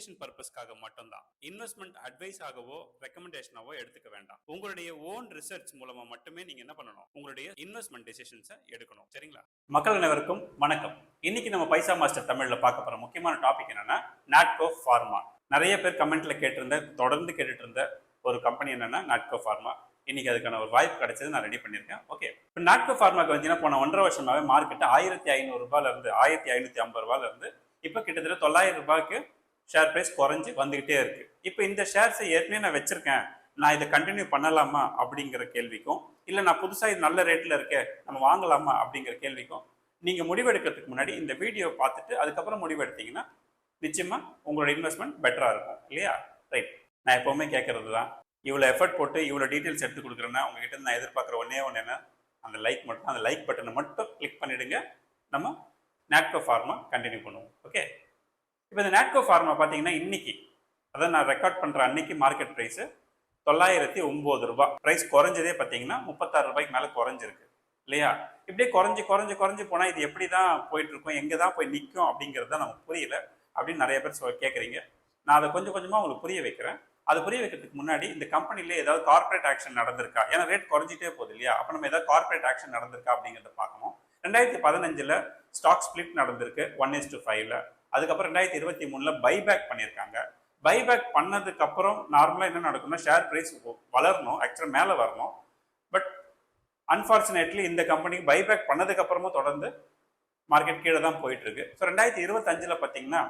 Education பர்பஸ்க்காக மட்டும்தான். Investment advice ஆகவோ ரெக்கமெண்டேஷனாவோ எடுத்துக்க வேண்டாம். உங்களுடைய ஓன் ரிசர்ச் மூலமா மட்டுமே நீங்க என்ன பண்ணணும்? உங்களுடைய இன்வெஸ்ட்மெண்ட் டெசிஷன்ஸை எடுக்கணும். சரிங்களா? மக்கள் அனைவருக்கும் வணக்கம். இன்னைக்கு நம்ம பைசா மாஸ்டர் தமிழ்ல பார்க்க போற முக்கியமான டாபிக் என்னன்னா நாட்கோ ஃபார்மா நிறைய பேர் கமெண்ட்ல கேட்டிருந்த தொடர்ந்து கேட்டுட்டு இருந்த ஒரு கம்பெனி என்னன்னா நாட்கோ ஃபார்மா இன்னைக்கு அதுக்கான ஒரு வாய்ப்பு கிடைச்சது நான் ரெடி பண்ணியிருக்கேன். ஓகே இப்போ நாட்கோ ஃபார்மாக்கு வந்து போன ஒன்றரை வருஷமாவே மார்க்கெட் ஆயிரத்தி ஐநூறு ரூபாயில இருந்து ஆயிரத்தி ஐநூத்தி ஐம்பது ரூபாயில இருந்து இப்போ கிட்டத்தட்ட தொள்ளாயிரம் ரூபாய்க்கு ஷேர் ப்ரைஸ் குறைஞ்சி வந்துக்கிட்டே இருக்கு. இப்போ இந்த ஷேர்ஸை ஏற்கனவே நான் வச்சிருக்கேன். நான் இதை கண்டினியூ பண்ணலாமா அப்படிங்கிற கேள்விக்கும் இல்லை நான் புதுசாக இது நல்ல ரேட்டில் இருக்கே நம்ம வாங்கலாமா அப்படிங்கிற கேள்விக்கும் நீங்கள் முடிவெடுக்கிறதுக்கு முன்னாடி இந்த வீடியோ பார்த்துட்டு அதுக்கப்புறம் முடிவெடுத்தீங்கன்னா நிச்சயமாக உங்களோட இன்வெஸ்ட்மெண்ட் பெட்டராக இருக்கும். இல்லையா? ரைட் நான் எப்போவுமே கேட்குறது தான் இவ்வளோ எஃபர்ட் போட்டு இவ்வளோ டீட்டெயில்ஸ் எடுத்து கொடுக்குறேன்னா உங்ககிட்ட இருந்து நான் எதிர்பார்க்குற ஒன்றே ஒன்று என்ன அந்த லைக் மட்டும் அந்த லைக் பட்டனை மட்டும் கிளிக் பண்ணிவிடுங்க நம்ம நாட்கோ ஃபார்மா கண்டினியூ பண்ணுவோம். ஓகே இப்போ இந்த நாட்கோ ஃபார்மா பார்த்தீங்கன்னா இன்னைக்கு அதான் நான் ரெக்கார்ட் பண்ணுற அன்னைக்கு மார்க்கெட் ப்ரைஸு தொள்ளாயிரத்தி ஒம்பது ரூபாய் ப்ரைஸ் குறைஞ்சதே பார்த்தீங்கன்னா முப்பத்தாறு ரூபாய்க்கு மேலே குறைஞ்சிருக்கு. இல்லையா? இப்படியே குறைஞ்சி குறைஞ்சி குறைஞ்சி போனால் இது எப்படி தான் போயிட்டு இருக்கும் எங்கே தான் போய் நிற்கும் அப்படிங்கிறது தான் நமக்கு புரியல அப்படின்னு நிறைய பேர் சொல் கேட்குறீங்க நான் அதை கொஞ்சம் கொஞ்சமாக உங்களுக்கு புரிய வைக்கிறேன். அது புரிய வைக்கிறதுக்கு முன்னாடி இந்த கம்பெனில ஏதாவது கார்ப்பரேட் ஆக்ஷன் நடந்திருக்கா? ஏன்னா ரேட் குறைஞ்சிட்டே போகுது இல்லையா? அப்போ நம்ம ஏதாவது கார்ப்பரேட் ஆக்ஷன் நடந்திருக்கா அப்படிங்கிறத பார்க்கணும். ரெண்டாயிரத்தி பதினஞ்சில் ஸ்டாக் ஸ்பிளிட் நடந்திருக்கு ஒன் இஸ் டு ஃபைவ்ல அதுக்கப்புறம் ரெண்டாயிரத்தி இருபத்தி மூணுல பைபேக் பண்ணியிருக்காங்க. பைபேக் பண்ணதுக்கு அப்புறம் நார்மலாக என்ன நடக்கும்னா ஷேர் ப்ரைஸ் வளரணும் ஆக்சுவலாக மேலே வரணும். பட் அன்ஃபார்ச்சுனேட்லி இந்த கம்பெனிக்கு பைபேக் பண்ணதுக்கு அப்புறமும் தொடர்ந்து மார்க்கெட் கீழே தான் போயிட்டு இருக்கு. ஸோ ரெண்டாயிரத்தி இருபத்தஞ்சில் பார்த்தீங்கன்னா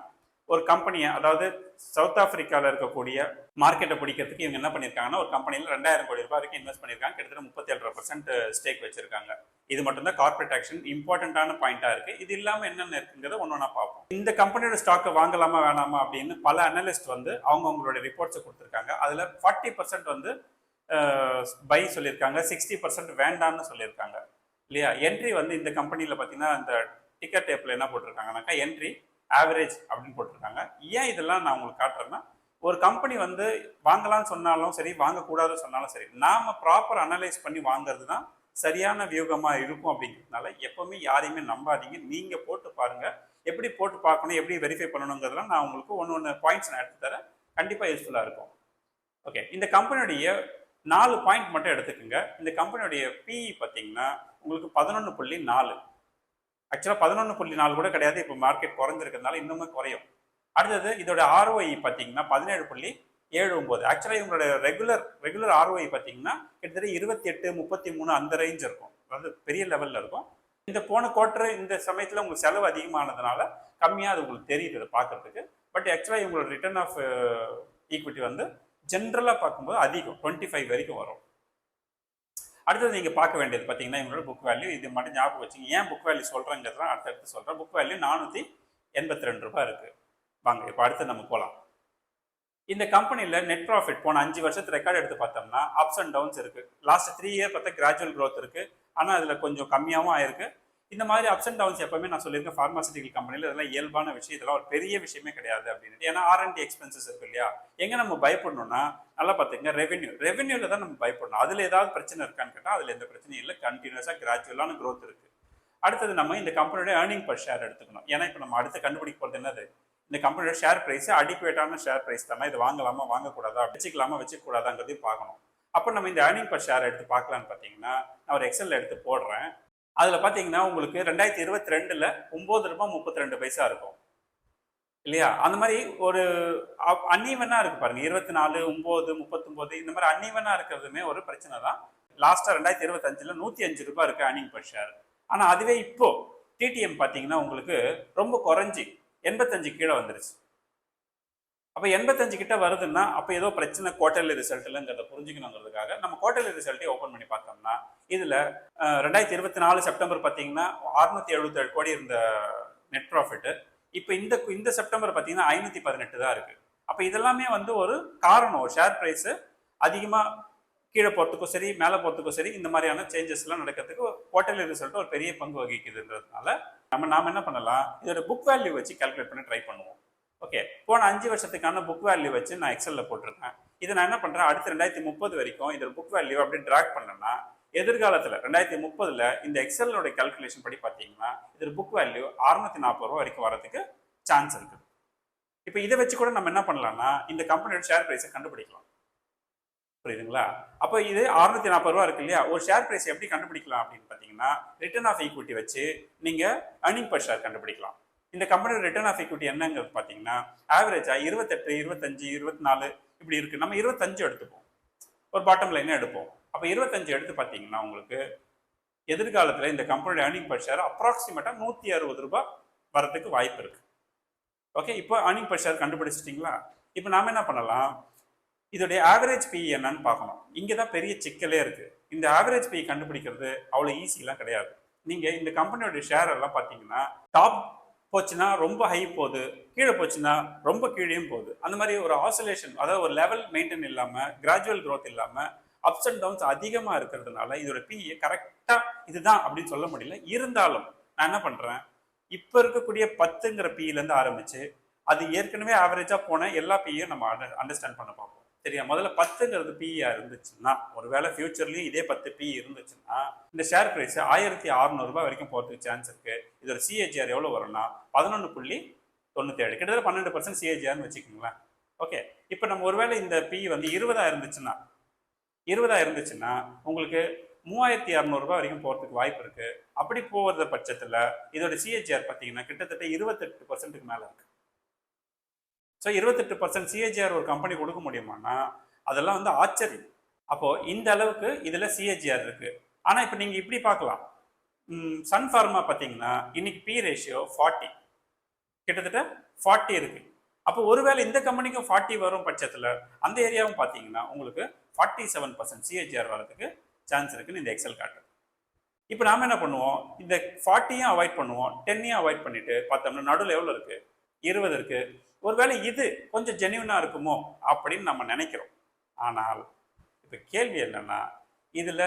ஒரு கம்பெனியை அதாவது சவுத் ஆப்பிரிக்காவில் இருக்கக்கூடிய மார்க்கெட்டை பிடிக்கிறதுக்கு இவங்க என்ன பண்ணியிருக்காங்கன்னா ஒரு கம்பெனியில் ரெண்டாயிரம் கோடி ரூபாய் வரைக்கும் இன்வெஸ்ட் பண்ணியிருக்காங்க. கிட்டத்தட்ட முப்பத்தி ஏழரை பர்சன்ட் ஸ்டேக் வச்சிருக்காங்க. இது மட்டும்தான் கார்பரேட் ஆக்ஷன் இம்பார்ட்டண்ட்டான பாயிண்டாக இருக்குது இது இல்லாமல் என்னென்ன இருக்குங்கிறத ஒன்று ஒன்றா பார்ப்போம். இந்த கம்பெனியோட ஸ்டாக்கை வாங்கலாமா வேணாமா அப்படின்னு பல அனலிஸ்ட் வந்து அவங்கவுங்களோட ரிப்போர்ட்ஸை கொடுத்துருக்காங்க. அதில் ஃபார்ட்டி பர்சன்ட் வந்து பை சொல்லியிருக்காங்க. சிக்ஸ்டி பர்சன்ட் வேண்டாம்னு சொல்லியிருக்காங்க. இல்லையா? என்ட்ரி வந்து இந்த கம்பெனியில் பார்த்தீங்கன்னா இந்த டிக்கெட் டேப்பில் என்ன போட்டிருக்காங்கனாக்கா என்ட்ரி ஆவரேஜ் அப்படின்னு போட்டிருக்காங்க. ஏன் இதெல்லாம் நான் உங்களுக்கு காட்டுறேன்னா ஒரு கம்பெனி வந்து வாங்கலாம்னு சொன்னாலும் சரி வாங்கக்கூடாதுன்னு சொன்னாலும் சரி நாம ப்ராப்பர் அனலைஸ் பண்ணி வாங்குறது தான் சரியான வியூகமாக இருக்கும் அப்படிங்கிறதுனால எப்பவுமே யாரையுமே நம்பாதீங்க. நீங்கள் போட்டு பாருங்கள் எப்படி போட்டு பார்க்கணும் எப்படி வெரிஃபை பண்ணணுங்கிறதுலாம் நான் உங்களுக்கு ஒன்று ஒன்று பாயிண்ட்ஸ் நான் எடுத்து தரேன். கண்டிப்பாக யூஸ்ஃபுல்லாக இருக்கும். ஓகே இந்த கம்பெனியுடைய நாலு பாயிண்ட் மட்டும் எடுத்துக்கோங்க. இந்த கம்பெனியுடைய பிஇ பார்த்தீங்கன்னா உங்களுக்கு பதினொன்று புள்ளி நாலு. ஆக்சுவலாக பதினொன்று புள்ளி நாலு கூட கிடையாது. இப்போ மார்க்கெட் குறைஞ்சிருக்கிறதுனால இன்னுமே குறையும். அடுத்தது இதோட ஆர்ஓஐ பார்த்தீங்கன்னா பதினேழு புள்ளி ஏழு ஒம்பது ஆக்சுவலாக இவங்களோட ரெகுலர் ரெகுலர் ஆர்ஓஐ பார்த்தீங்கன்னா கிட்டத்தட்ட இருபத்தி எட்டு முப்பத்தி மூணு அந்த ரேஞ்ச் இருக்கும். அதாவது பெரிய லெவலில் இருக்கும். இந்த போன குவார்டர் இந்த சமயத்தில் உங்களுக்கு செலவு அதிகமானதுனால கம்மியாக அது உங்களுக்கு தெரியுது அதை பார்க்கறதுக்கு. பட் ஆக்சுவலாக இவங்களோட ரிட்டர்ன் ஆஃப் ஈக்விட்டி வந்து ஜென்ரலாக பார்க்கும்போது அதிகம். டுவெண்ட்டி ஃபைவ் வரைக்கும் வரும். அடுத்தது நீங்கள் பார்க்க வேண்டியது பார்த்தீங்கன்னா இவங்களோட புக் வேல்யூ இது மட்டும் ஞாபகம் வச்சுங்க. ஏன் புக் வேல்யூ அடுத்த அடுத்தடுத்து சொல்கிறேன் புக் வேல்யூ நானூற்றி எண்பத்தி ரெண்டு ரூபாய் இருக்குது வாங்க இப்போ அடுத்து நம்ம போகலாம் இந்த கம்பெனியில் நெட் ப்ராஃபிட் போன அஞ்சு வருஷத்து ரெக்கார்டு எடுத்து பார்த்தோம்னா அப்ஸ் அண்ட் டவுன்ஸ் இருக்குது லாஸ்ட் த்ரீ இயர் பார்த்தா கிராஜுவல் க்ரோத் இருக்குது ஆனால் அதில் கொஞ்சம் கம்மியாகவும் ஆயிருக்கு. இந்த மாதிரி அப்ஸ் அண்ட் டவுன்ஸ் எப்பவுமே நான் சொல்லியிருக்கேன் ஃபார்மாசிட்டிக்கல் கம்பெனியில் இதெல்லாம் இயல்பான விஷயம் இதெல்லாம் ஒரு பெரிய விஷயமே கிடையாது அப்படின்னு ஏன்னா ஆர்என்டி எக்ஸ்பென்சஸ் இருக்கு இல்லையா? எங்கே நம்ம பயப்படணும்னா நல்லா பார்த்துங்க ரெவென்யூ ரெவென்யூவில் தான் நம்ம பயப்படணும். அதில் ஏதாவது பிரச்சனை இருக்கான்னு கேட்டால் அதில் எந்த பிரச்சனையும் இல்லை. கண்டினியூஸாக கிராஜுவலான க்ரோத் இருக்குது அடுத்தது நம்ம இந்த கம்பெனியோட ஏர்னிங் பர் ஷேர் எடுத்துக்கணும். ஏன்னா இப்போ நம்ம அடுத்து கண்டுபிடிக்க போகிறது என்னது? இந்த கம்பெனியோட ஷேர் ப்ரைஸ் அடிக்குவேட்டான ஷேர் ப்ரைஸ் தானே? இது வாங்கலாமா வாங்கக்கூடாதா? வச்சுக்கலாமா வச்சுக்கூடாதாங்கிறதையும் பார்க்கணும். அப்போ நம்ம இந்த ஏர்னிங் பர் ஷேர் எடுத்து பார்க்கலான்னு பார்த்தீங்கன்னா நான் ஒரு எக்ஸலில் எடுத்து போடுறேன். அதில் பார்த்தீங்கன்னா உங்களுக்கு ரெண்டாயிரத்தி இருபத்தி ரெண்டில் ஒம்பது ரூபாய் முப்பத்தி ரெண்டு பைசா இருக்கும். இல்லையா? அந்த மாதிரி ஒரு அன்னீவனாக இருக்குது பாருங்கள் இருபத்தி நாலு ஒம்பது முப்பத்தொம்போது இந்த மாதிரி அன்னீவனாக இருக்கிறதுமே ஒரு பிரச்சனை தான். லாஸ்ட்டாக ரெண்டாயிரத்தி இருபத்தஞ்சில் நூற்றி அஞ்சு ரூபாய் இருக்குது அர்னிங் பர் ஷேர் ஆனால் அதுவே இப்போது டிடிஎம் பார்த்தீங்கன்னா உங்களுக்கு ரொம்ப குறைஞ்சி எண்பத்தஞ்சு கீழே வந்துருச்சு. அப்போ எண்பத்தஞ்சு கிட்ட வருதுன்னா அப்போ ஏதோ பிரச்சனை குவார்டர்லி ரிசல்ட் இல்லைங்கிறத புரிஞ்சுக்கணுங்கிறதுக்காக நம்ம குவார்டர்லி ரிசல்ட்டே ஓப்பன் பண்ணி பார்த்தோம்னா இதில் ரெண்டாயிரத்தி இருபத்தி நாலு செப்டம்பர் பார்த்தீங்கன்னா அறுநூத்தி எழுபத்தேழு கோடி இருந்த நெட் ப்ராஃபிட்டு இப்போ இந்த இந்த செப்டம்பர் பார்த்தீங்கன்னா ஐநூற்றி பதினெட்டு தான் இருக்குது அப்போ இதெல்லாமே வந்து ஒரு காரணம். ஷேர் ப்ரைஸு அதிகமாக கீழே போகிறதுக்கும் சரி மேலே போகிறதுக்கும் சரி இந்த மாதிரியான சேஞ்சஸ்லாம் நடக்கிறதுக்கு குவார்டர்லி ரிசல்ட் ஒரு பெரிய பங்கு வகிக்குதுன்றதுனால நம்ம நாம் என்ன பண்ணலாம்? இதோட புக் வேல்யூ வச்சு கால்குலேட் பண்ணி ட்ரை பண்ணுவோம். ஓகே போன அஞ்சு வருஷத்துக்கான புக் வேல்யூ வச்சு நான் எக்ஸலில் போட்டிருக்கேன். இதை நான் என்ன பண்ணுறேன் அடுத்த ரெண்டாயிரத்தி முப்பது வரைக்கும் இதோட புக் வேல்யூ அப்படி ட்ராக் பண்ணேன்னா எதிர்காலத்தில் ரெண்டாயிரத்தி முப்பதில் இந்த எக்ஸலோட கல்குலேஷன் படி பார்த்தீங்கன்னா இதில் புக் வேல்யூ அறுநூத்தி நாற்பது ரூபா வரைக்கும் வரதுக்கு சான்ஸ் இருக்குது இப்போ இதை வச்சு கூட நம்ம என்ன பண்ணலாம்னா இந்த கம்பெனியோட ஷேர் ப்ரைஸை கண்டுபிடிக்கலாம். புரியுதுங்களா? அப்போ இது அறுநூத்தி நாற்பது ரூபா இருக்கு இல்லையா? ஒரு ஷேர் ப்ரைஸ் எப்படி கண்டுபிடிக்கலாம் அப்படின்னு பார்த்தீங்கன்னா ரிட்டர்ன் ஆஃப் ஈக்விட்டி வச்சு நீங்கள் அர்னிங் பர் ஷேர் கண்டுபிடிக்கலாம். இந்த கம்பெனியோட ரிட்டர்ன் ஆஃப் ஈக்விட்டி என்னங்கிறது பார்த்தீங்கன்னா ஆவரேஜாக இருபத்தெட்டு இருபத்தஞ்சு இருபத்தி நாலு இப்படி இருக்குது நம்ம இருபத்தஞ்சு எடுத்துப்போம். ஒரு பாட்டம் லைனே எடுப்போம். அப்போ இருபத்தஞ்சு எடுத்து பார்த்தீங்கன்னா உங்களுக்கு எதிர்காலத்தில் இந்த கம்பெனியோட ஏர்னிங் பர் ஷேர் அப்ராக்சிமேட்டாக நூற்றி அறுபது ரூபாய் வரதுக்கு வாய்ப்பு இருக்குது ஓகே இப்போ ஏர்னிங் பர் ஷேர் கண்டுபிடிச்சிட்டிங்களா? இப்போ நாம் என்ன பண்ணலாம்? இதோடைய ஆவரேஜ் பி என்னன்னு பார்க்கணும். இங்கே தான் பெரிய சிக்கலே இருக்குது இந்த ஆவரேஜ் பி கண்டுபிடிக்கிறது அவ்வளோ ஈஸிலாம் கிடையாது. நீங்கள் இந்த கம்பெனியோட ஷேர் எல்லாம் பார்த்தீங்கன்னா டாப் போச்சுன்னா ரொம்ப ஹை போகுது கீழே போச்சுன்னா ரொம்ப கீழேயும் போகுது. அந்த மாதிரி ஒரு ஆசோலேஷன் அதாவது ஒரு லெவல் மெயின்டைன் இல்லாமல் கிராஜுவல் க்ரோத் இல்லாமல் அப்ஸ் அண்ட் டவுன்ஸ் அதிகமாக இருக்கிறதுனால இதோட பிஏ கரெக்டாக இதுதான் அப்படின்னு சொல்ல முடியல. இருந்தாலும் நான் என்ன பண்ணுறேன் இப்போ இருக்கக்கூடிய பத்துங்கிற பிஇலேருந்து ஆரம்பித்து அது ஏற்கனவே ஆவரேஜாக போன எல்லா பியும் நம்ம அண்டர்ஸ்டாண்ட் பண்ண பார்ப்போம். சரியா? முதல்ல பத்துங்கிறது பிஇயா இருந்துச்சுன்னா ஒருவேளை ஃபியூச்சர்லயும் இதே பத்து பிஇ இருந்துச்சுன்னா இந்த ஷேர் பிரைஸ் ஆயிரத்தி அறுநூறுபா வரைக்கும் போகிறதுக்கு சான்ஸ் இருக்கு. இதோட சிஏஜிஆர் எவ்வளோ வரும்னா பதினொன்று புள்ளி தொண்ணூத்தேழு கிட்டத்தட்ட பன்னெண்டு பர்சன்ட் சிஏஜிஆர்னு வச்சுக்கோங்களேன். ஓகே இப்போ நம்ம ஒருவேளை இந்த பிஇ வந்து இருபதாக இருந்துச்சுன்னா இருபதாக இருந்துச்சுன்னா உங்களுக்கு மூவாயிரத்தி இரநூறுபா வரைக்கும் போகிறதுக்கு வாய்ப்பு இருக்குது அப்படி போகிற பட்சத்தில் இதோட சிஹெச்ஆர் பார்த்தீங்கன்னா கிட்டத்தட்ட இருபத்தெட்டு பர்சன்ட்டுக்கு மேலே இருக்குது ஸோ இருபத்தெட்டு பர்சன்ட் சிஹெச்ஆர் ஒரு கம்பெனி கொடுக்க முடியுமானா அதெல்லாம் வந்து ஆச்சரியம். அப்போது இந்த அளவுக்கு இதில் சிஹெச்ஆர் இருக்குது ஆனால் இப்போ நீங்கள் இப்படி பார்க்கலாம். சன் ஃபார்மா பார்த்தீங்கன்னா இன்னைக்கு பி ரேஷியோ ஃபார்ட்டி கிட்டத்தட்ட ஃபார்ட்டி இருக்குது அப்போ ஒருவேளை இந்த கம்பெனிக்கும் ஃபார்ட்டி வரும் பட்சத்தில் அந்த ஏரியாவும் பார்த்தீங்கன்னா உங்களுக்கு ஃபார்ட்டி செவன் பர்சன்ட் சிஹெச்ஆர் வரதுக்கு சான்ஸ் இருக்குன்னு இந்த எக்ஸல் காட்டு இப்போ நாம் என்ன பண்ணுவோம்? இந்த ஃபார்ட்டியும் அவாய்ட் பண்ணுவோம். டென்னையும் அவாய்ட் பண்ணிட்டு பார்த்தோம்னா நடுவில் எவ்வளோ இருக்குது இருபது இருக்குது ஒருவேளை இது கொஞ்சம் ஜென்யூனா இருக்குமோ அப்படின்னு நம்ம நினைக்கிறோம். ஆனால் இப்போ கேள்வி என்னென்னா இதில்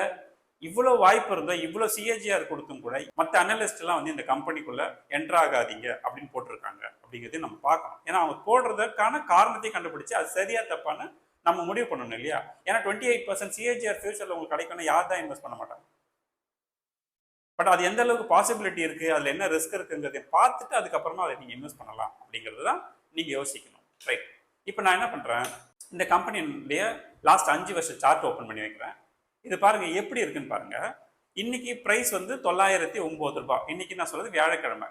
இவ்வளோ வாய்ப்பு இருந்தால் இவ்வளோ சிஏஜிஆர் கொடுத்தும் கூட மற்ற அனலிஸ்ட் எல்லாம் வந்து இந்த கம்பெனிக்குள்ள என்ட்ரு ஆகாதீங்க அப்படின்னு போட்டிருக்காங்க அப்படிங்கிறதையும் நம்ம பார்க்கணும். ஏன்னா அவங்க போடுறதுக்கான காரணத்தையும் கண்டுபிடிச்சு அது சரியா தப்பான நம்ம முடிவு பண்ணணும் இல்லையா? ஏன்னா டுவெண்ட்டி எயிட் பர்சன்ட் சிஏஜிஆர் ஃபியூச்சர்ல உங்களுக்கு கிடைக்கணும் யார் தான் இன்வெஸ்ட் பண்ண மாட்டாங்க? பட் அது எந்த அளவுக்கு பாசிபிலிட்டி இருக்கு அதுல என்ன ரிஸ்க் இருக்குங்கிறதை பார்த்துட்டு அதுக்கப்புறமா அதை நீங்க இன்வெஸ்ட் பண்ணலாம் அப்படிங்கிறது தான் நீங்க யோசிக்கணும். ரைட் இப்போ நான் என்ன பண்றேன்? இந்த கம்பெனியுடைய லாஸ்ட் அஞ்சு வருஷம் சார்ட் ஓப்பன் பண்ணி வைக்கிறேன். இது பாருங்க எப்படி இருக்குன்னு பாருங்க. இன்னைக்கு பிரைஸ் வந்து தொள்ளாயிரத்தி ஒன்பது ரூபாய் இன்னைக்கு நான் சொல்றது வியாழக்கிழமை.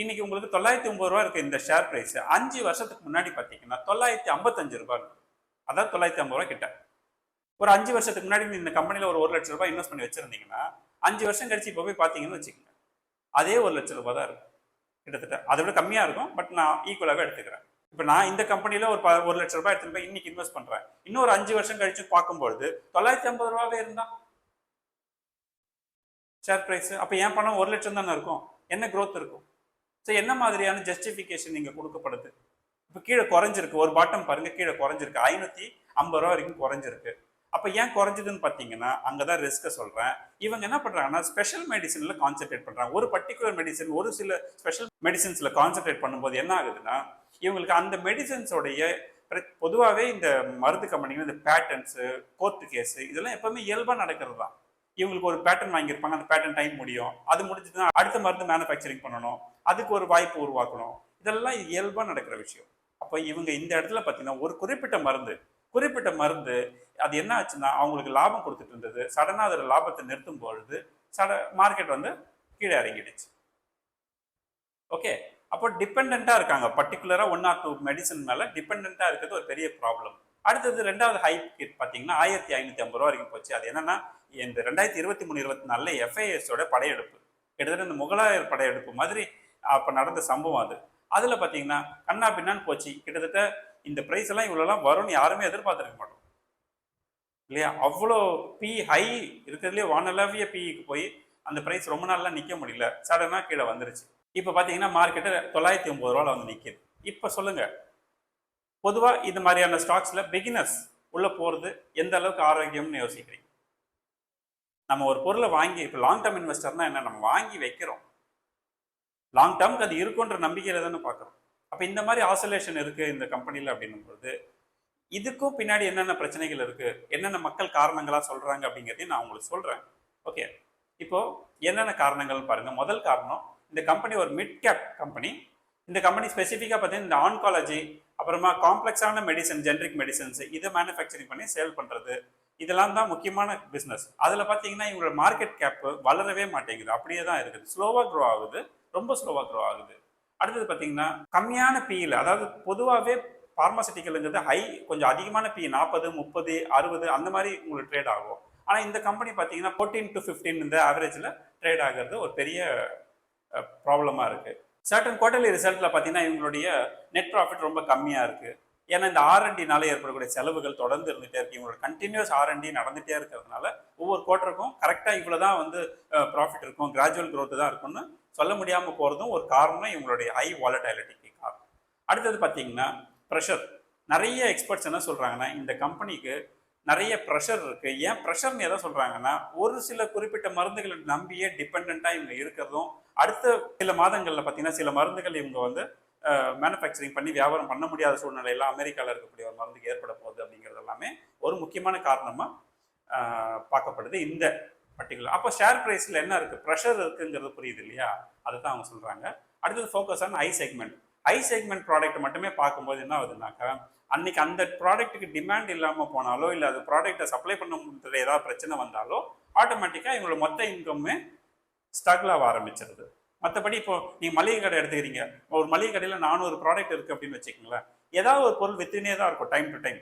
இன்னைக்கு உங்களுக்கு தொள்ளாயிரத்தி ஒன்பது ரூபா இருக்கு இந்த ஷேர் பிரைஸ் அஞ்சு வருஷத்துக்கு முன்னாடி பார்த்தீங்கன்னா தொள்ளாயிரத்தி ஐம்பத்தஞ்சு ரூபாய் இருக்கும் அதாவது தொள்ளாயிரத்தி ஐம்பது ரூபா கிட்ட. ஒரு அஞ்சு வருஷத்துக்கு முன்னாடி இந்த கம்பெனியில் ஒரு ஒரு லட்சம் ரூபாய் இன்வெஸ்ட் பண்ணி வச்சிருந்தீங்கன்னா அஞ்சு வருஷம் கழிச்சு இப்போ போய் பார்த்தீங்கன்னு வச்சுக்கோங்க. அதே ஒரு லட்சம் ரூபாய் தான் இருக்கும். கிட்டத்தட்ட. அதை விட கம்மியாக இருக்கும் பட் நான் ஈக்குவலாகவே எடுத்துக்கிறேன். இப்போ நான் இந்த கம்பெனியில் ஒரு ப- ஒரு லட்ச ரூபாய் எடுத்துட்டு போய் இன்னைக்கு இன்வெஸ்ட் பண்ணுறேன் இன்னொரு அஞ்சு வருஷம் கழிச்சு பார்க்கும்பொழுது தொள்ளாயிரத்தி ஐம்பது ரூபாவே இருந்தா? ஷேர் ப்ரைஸ் அப்போ என் பணம் ஒரு லட்சம் தானே இருக்கும். என்ன க்ரோத் இருக்கும்? ஸோ என்ன மாதிரியான ஜஸ்டிஃபிகேஷன் நீங்கள் கொடுக்கப்படுது? இப்போ கீழே குறைஞ்சிருக்கு. ஒரு பாட்டம் பாருங்க. கீழே குறைஞ்சிருக்கு. ஐநூற்றி ஐம்பது ரூபா வரைக்கும் குறைஞ்சிருக்கு. அப்போ ஏன் குறைஞ்சதுன்னு பார்த்தீங்கன்னா அங்கே தான் ரிஸ்க்கை சொல்கிறேன் இவங்க என்ன பண்ணுறாங்கன்னா ஸ்பெஷல் மெடிசனில் கான்சென்ட்ரேட் பண்ணுறாங்க ஒரு பர்டிகுலர் மெடிசன் ஒரு சில ஸ்பெஷல் மெடிசன்ஸில் கான்சென்ட்ரேட் பண்ணும்போது என்ன ஆகுதுன்னா இவங்களுக்கு அந்த மெடிசன்ஸோடைய பொதுவாகவே இந்த மருந்து கம்பெனிகள் இந்த பேட்டன்ஸு கோர்ட்டு கேஸு இதெல்லாம் எப்பவுமே இயல்பாக நடக்கிறது தான். இவங்களுக்கு ஒரு பேட்டன் வாங்கியிருப்பாங்க. அந்த பேட்டன் டைம் முடியும். அது முடிஞ்சதுன்னா அடுத்த மருந்து மேனுஃபேக்சரிங் பண்ணணும். அதுக்கு ஒரு வாய்ப்பு உருவாக்கணும். இதெல்லாம் இயல்பாக நடக்கிற விஷயம். அப்போ இவங்க இந்த இடத்துல பார்த்தீங்கன்னா ஒரு குறிப்பிட்ட மருந்து குறிப்பிட்ட மருந்து அது என்ன ஆச்சுன்னா அவங்களுக்கு லாபம் கொடுத்துட்டு இருந்தது. சடனாக அதில் லாபத்தை நிறுத்தும் பொழுது சட மார்க்கெட் வந்து கீழே இறங்கிடுச்சு. ஓகே அப்போ டிபெண்ட்டாக இருக்காங்க. பர்டிகுலராக ஒன் ஆர் டூ மெடிசன் மேலே டிபெண்ட்டாக இருக்கிறது ஒரு பெரிய ப்ராப்ளம் அடுத்தது ரெண்டாவது ஹை கிட் பார்த்தீங்கன்னா ஆயிரத்தி ஐநூற்றி ஐம்பது ரூபா வரைக்கும் போச்சு. அது என்னன்னா இந்த ரெண்டாயிரத்தி இருபத்தி மூணு இருபத்தி நாலில் எஃப்ஐஎஸோட படையெடுப்பு. கிட்டத்தட்ட இந்த முகலாயர் படையெடுப்பு மாதிரி அப்போ நடந்த சம்பவம் அது. அதில் பார்த்தீங்கன்னா கண்ணா பின்னான்னு போச்சு. கிட்டத்தட்ட இந்த ப்ரைஸ் எல்லாம் இவ்வளோலாம் வரும்னு யாருமே எதிர்பார்த்துருக்க மாட்டோம் இல்லையா? அவ்வளோ பி ஹை இருக்கிறதுலே வானளவிய பிக்கு போய் அந்த ப்ரைஸ் ரொம்ப நாள்லாம் நிற்க முடியல. சடனாக கீழே வந்துருச்சு. இப்போ பார்த்தீங்கன்னா மார்க்கெட்டு தொள்ளாயிரத்தி ஒம்பது ரூபாவில் வந்து நிற்கிது இப்போ சொல்லுங்கள் பொதுவாக இது மாதிரியான ஸ்டாக்ஸில் பிகினர்ஸ் உள்ளே போகிறது எந்த அளவுக்கு ஆரோக்கியம்னு யோசிக்கிறீங்க? நம்ம ஒரு பொருளை வாங்கி இப்போ லாங் டேர்ம் இன்வெஸ்டர்னா என்ன? நம்ம வாங்கி வைக்கிறோம். லாங் டேர்முக்கு அது இருக்குன்ற நம்பிக்கையில் தானே பார்க்குறோம் அப்போ இந்த மாதிரி ஆசோலேஷன் இருக்குது இந்த கம்பெனியில் அப்படின்னும் பொழுது இதுக்கும் பின்னாடி என்னென்ன பிரச்சனைகள் இருக்கு? என்னென்ன மக்கள் காரணங்களா சொல்றாங்க அப்படிங்கிறதையும் நான் உங்களுக்கு சொல்றேன். ஓகே இப்போ என்னென்ன காரணங்கள்னு பாருங்க. முதல் காரணம் இந்த கம்பெனி ஒரு மிட் கேப் கம்பெனி இந்த கம்பெனி ஸ்பெசிஃபிக்காக பார்த்தீங்கன்னா இந்த ஆன்காலஜி அப்புறமா காம்ப்ளெக்ஸான மெடிசன் ஜென்ரிக் மெடிசன்ஸ் இதை மேனுஃபேக்சரிங் பண்ணி சேல் பண்ணுறது இதெல்லாம் தான் முக்கியமான பிஸ்னஸ் அதில் பார்த்தீங்கன்னா இவங்களோட மார்க்கெட் கேப்பு வளரவே மாட்டேங்குது. அப்படியே தான் இருக்குது. ஸ்லோவாக க்ரோ ஆகுது. ரொம்ப ஸ்லோவாக க்ரோ ஆகுது. அடுத்தது பார்த்தீங்கன்னா கம்மியான பியில் அதாவது பொதுவாகவே பார்மாசிட்டிக்கலுங்கிறது ஹை கொஞ்சம் அதிகமான பி நாற்பது முப்பது அறுபது அந்த மாதிரி உங்களுக்கு ட்ரேட் ஆகும். ஆனால் இந்த கம்பெனி பார்த்தீங்கன்னா ஃபோர்டீன் டு ஃபிஃப்டீன் இந்த ஆவரேஜில் ட்ரேட் ஆகிறது ஒரு பெரிய ப்ராப்ளமாக இருக்குது சர்டன் குவார்டர்லி ரிசல்ட்டில் பார்த்தீங்கன்னா இவங்களுடைய நெட் ப்ராஃபிட் ரொம்ப கம்மியாக இருக்குது ஏன்னா இந்த ஆர்என்டினால ஏற்படக்கூடிய செலவுகள் தொடர்ந்து இருந்துகிட்டே இருக்கு. இவங்களோட கண்டினியூஸ் ஆர்என்டி நடந்துகிட்டே இருக்கிறதுனால ஒவ்வொரு குவார்ட்டருக்கும் கரெக்டாக இவ்வளோ தான் வந்து ப்ராஃபிட் இருக்கும். கிராஜுவல் க்ரோத்து தான் இருக்கும்னு சொல்ல முடியாமல் போகிறதும் ஒரு காரணம் இவங்களுடைய ஹை வாலட்டாலிட்டிக்கு காரணம். அடுத்தது பார்த்தீங்கன்னா ப்ரெஷர் நிறைய எக்ஸ்பர்ட்ஸ் என்ன சொல்கிறாங்கன்னா இந்த கம்பெனிக்கு நிறைய ப்ரெஷர் இருக்குது ஏன் ப்ரெஷர்னு எதை சொல்கிறாங்கன்னா ஒரு சில குறிப்பிட்ட மருந்துகளை நம்பியே டிபெண்ட்டாக இவங்க இருக்கிறதும் அடுத்த சில மாதங்களில் பார்த்தீங்கன்னா சில மருந்துகள் இவங்க வந்து மேனுஃபேக்சரிங் பண்ணி வியாபாரம் பண்ண முடியாத சூழ்நிலையெல்லாம் அமெரிக்காவில் இருக்கக்கூடிய ஒரு மருந்துக்கு ஏற்பட போகுது அப்படிங்கிறது எல்லாமே ஒரு முக்கியமான காரணமாக பார்க்கப்படுது இந்த பர்டிகுலர் அப்போ ஷேர் ப்ரைஸில் என்ன இருக்குது ப்ரெஷர் இருக்குங்கிறது புரியுது இல்லையா? அதை தான் அவங்க சொல்கிறாங்க அடுத்தது focus on I segment I segment product மட்டுமே பார்க்கும்போது என்ன ஆகுதுனாக்கா அன்னைக்கு அந்த ப்ராடக்ட்டுக்கு டிமாண்ட் இல்லாமல் போனாலோ இல்லை அது ப்ராடக்ட்டை சப்ளை பண்ண முடியல ஏதாவது பிரச்சனை வந்தாலோ ஆட்டோமேட்டிக்காக இவங்களோட மொத்த இன்கம்மே ஸ்ட்ரகிள் ஆக ஆரம்பிச்சிருது. மற்றபடி இப்போ நீங்கள் மளிகை கடை எடுத்துக்கிறீங்க. ஒரு மளிகை கடையில் நானூறு ப்ராடக்ட் இருக்குது அப்படின்னு வச்சுக்கோங்களேன். ஏதாவது ஒரு பொருள் வித்துனே தான் இருக்கும் டைம் டு டைம்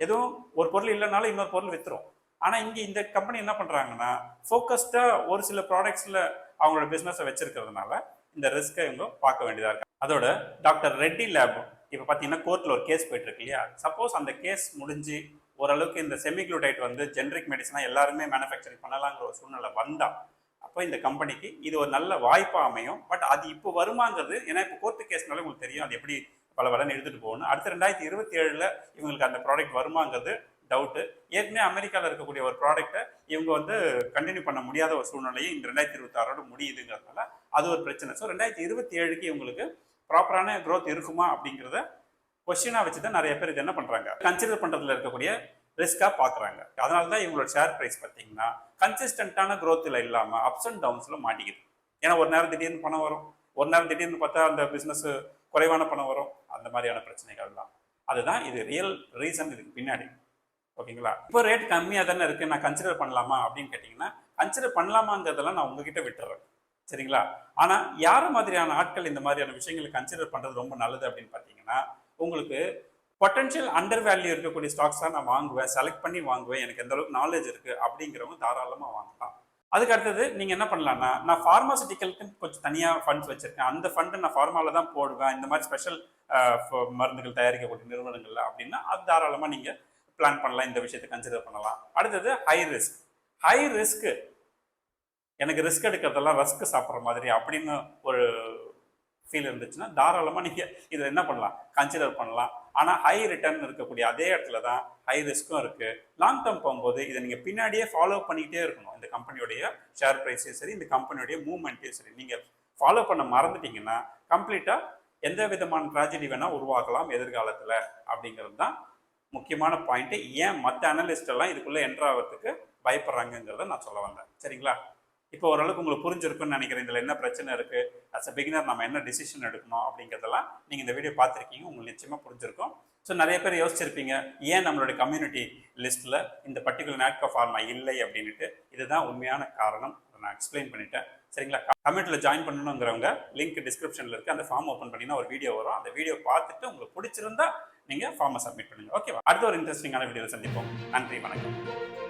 எதுவும் ஒரு பொருள் இல்லைனாலும் இன்னொரு பொருள் வித்துரும். ஆனால் இங்கே இந்த கம்பெனி என்ன பண்ணுறாங்கன்னா ஃபோக்கஸ்டாக ஒரு சில ப்ராடக்ட்ஸில் அவங்களோட பிஸ்னஸை வச்சுருக்கிறதுனால இந்த ரிஸ்க்கை இவங்க பார்க்க வேண்டியதாக இருக்கு. அதோட டாக்டர் ரெட்டி லேப் இப்போ பார்த்தீங்கன்னா கோர்ட்டில் ஒரு கேஸ் போயிட்டு இருக்கு இல்லையா? சப்போஸ் அந்த கேஸ் முடிஞ்சு ஓரளவுக்கு இந்த செமிக்ளூடைட் வந்து ஜென்ரிக் மெடிசனாக எல்லாருமே மேனுஃபேக்சரிங் பண்ணலாங்கிற ஒரு சூழ்நிலை வந்தால் அப்போ இந்த கம்பெனிக்கு இது ஒரு நல்ல வாய்ப்பாக அமையும். பட் அது இப்போ வருமாங்கிறது ஏன்னா இப்போ கோர்ட்டு கேஸ்னால உங்களுக்கு தெரியும் அது எப்படி பல வளன்னு எடுத்துகிட்டு போகணும். அடுத்த ரெண்டாயிரத்தி இருபத்தி ஏழில் இவங்களுக்கு அந்த ப்ராடக்ட் வருமாங்கிறது டவுட்டு ஏற்கனவே அமெரிக்காவில் இருக்கக்கூடிய ஒரு ப்ராடக்ட்டை இவங்க வந்து கண்டினியூ பண்ண முடியாத ஒரு சூழ்நிலையும் இந்த ரெண்டாயிரத்தி இருபத்தாறோட முடியுதுங்கிறதுனால அது ஒரு பிரச்சனை. ஸோ ரெண்டாயிரத்தி இருபத்தி ஏழுக்கு இவங்களுக்கு ப்ராப்பரான க்ரோத் இருக்குமா அப்படிங்கிறத கொஸ்டினாக வச்சு தான் நிறைய பேர் இது என்ன பண்ணுறாங்க கன்சிடர் பண்ணுறதுல இருக்கக்கூடிய ரிஸ்க்காக பார்க்குறாங்க அதனால தான் இவங்களோட ஷேர் ப்ரைஸ் பார்த்தீங்கன்னா கன்சிஸ்டண்ட்டான க்ரோத்தில் இல்லாமல் அப்ஸ் அண்ட் டவுன்ஸில் மாட்டிக்குது. ஏன்னா ஒரு நேரம் திடீர்னு பணம் வரும். ஒரு நேரம் திடீர்னு பார்த்தா அந்த பிஸ்னஸ் குறைவான பணம் வரும். அந்த மாதிரியான பிரச்சனைகள் தான். அதுதான் இது ரியல் ரீசன் இதுக்கு பின்னாடி. ஓகேங்களா? இப்போ ரேட் கம்மியாக தானே இருக்குது நான் கன்சிடர் பண்ணலாமா அப்படின்னு கேட்டிங்கன்னா கன்சிடர் பண்ணலாமாங்கிறதெல்லாம் நான் உங்ககிட்ட விட்டுறேன். சரிங்களா? ஆனால் யார் மாதிரியான ஆட்கள் இந்த மாதிரியான விஷயங்களை கன்சிடர் பண்ணுறது ரொம்ப நல்லது அப்படின்னு பார்த்தீங்கன்னா உங்களுக்கு பொட்டன்ஷியல் அண்டர் வேல்யூ இருக்கக்கூடிய ஸ்டாக்ஸ் தான் நான் வாங்குவேன் செலக்ட் பண்ணி வாங்குவேன் எனக்கு எந்த அளவுக்கு நாலேஜ் இருக்குது அப்படிங்கிறவங்க தாராளமாக வாங்கலாம். அதுக்கு அடுத்தது நீங்கள் என்ன பண்ணலாம்னா நான் ஃபார்மாசிட்டிக்கலுக்கு கொஞ்சம் தனியாக ஃபண்ட்ஸ் வச்சுருக்கேன். அந்த ஃபண்டை நான் ஃபார்மாவில் தான் போடுவேன். இந்த மாதிரி ஸ்பெஷல் மருந்துகள் தயாரிக்கக்கூடிய நிறுவனங்கள் அப்படின்னா அது தாராளமாக நீங்கள் பிளான் பண்ணலாம் இந்த விஷயத்தை கன்சிடர் பண்ணலாம். அடுத்தது ஹை ரிஸ்க் ஹை ரிஸ்க்கு எனக்கு ரிஸ்க் எடுக்கிறதெல்லாம் ரஸ்க் சாப்பிட்ற மாதிரி அப்படின்னு ஒரு ஃபீல் இருந்துச்சுன்னா தாராளமாக நீங்கள் இதில் என்ன பண்ணலாம்? கன்சிடர் பண்ணலாம். ஆனால் ஹை ரிட்டர்ன் இருக்கக்கூடிய அதே இடத்துல தான் ஹை ரிஸ்க்கும் இருக்குது லாங் டேர்ம் போகும்போது இதை நீங்கள் பின்னாடியே ஃபாலோ பண்ணிக்கிட்டே இருக்கணும். இந்த கம்பெனியோடைய ஷேர் ப்ரைஸையும் சரி இந்த கம்பெனியோடைய மூவ்மெண்ட்டையும் சரி. நீங்கள் ஃபாலோ பண்ண மறந்துட்டீங்கன்னா கம்ப்ளீட்டாக எந்த விதமான ட்ராஜடி வேணால் உருவாக்கலாம் எதிர்காலத்தில் அப்படிங்கிறது தான் முக்கியமான பாயிண்ட்டு ஏன் மற்ற அனலிஸ்டெல்லாம் இதுக்குள்ளே என்ட்ராகிறதுக்கு பயப்படுறாங்கங்கிறத நான் சொல்ல வந்தேன். சரிங்களா? இப்போ ஓரளவுக்கு உங்களுக்கு புரிஞ்சிருக்குன்னு நினைக்கிறேன். இதில் என்ன பிரச்சனை இருக்குது அஸ் அ பிகினர் நம்ம என்ன டிசிஷன் எடுக்கணும் அப்படிங்கிறதெல்லாம் நீங்கள் இந்த வீடியோ பார்த்துருக்கீங்க. உங்களுக்கு நிச்சயமாக புரிஞ்சிருக்கும். ஸோ நிறைய பேர் யோசிச்சிருப்பீங்க ஏன் நம்மளுடைய கம்யூனிட்டி லிஸ்ட்டில் இந்த பர்டிகுலர் நாட்கோ ஃபார்மா இல்லை அப்படின்ட்டு இதுதான் உண்மையான காரணம். நான் எக்ஸ்பிளைன் பண்ணிட்டேன். சரிங்களா? கம்யூனிட்டியில் ஜாயின் பண்ணணுங்கிறவங்க லிங்க் டிஸ்கிரிப்ஷனில் இருக்குது அந்த ஃபார்ம் ஓப்பன் பண்ணினா ஒரு வீடியோ வரும். அந்த வீடியோ பார்த்துட்டு உங்களுக்கு பிடிச்சிருந்தா நீங்கள் ஃபார்மை சப்மிட் பண்ணுங்கள் ஓகேவா அடுத்த ஒரு இன்ட்ரெஸ்டிங்கான வீடியோவில் சந்திப்போம். நன்றி வணக்கம்.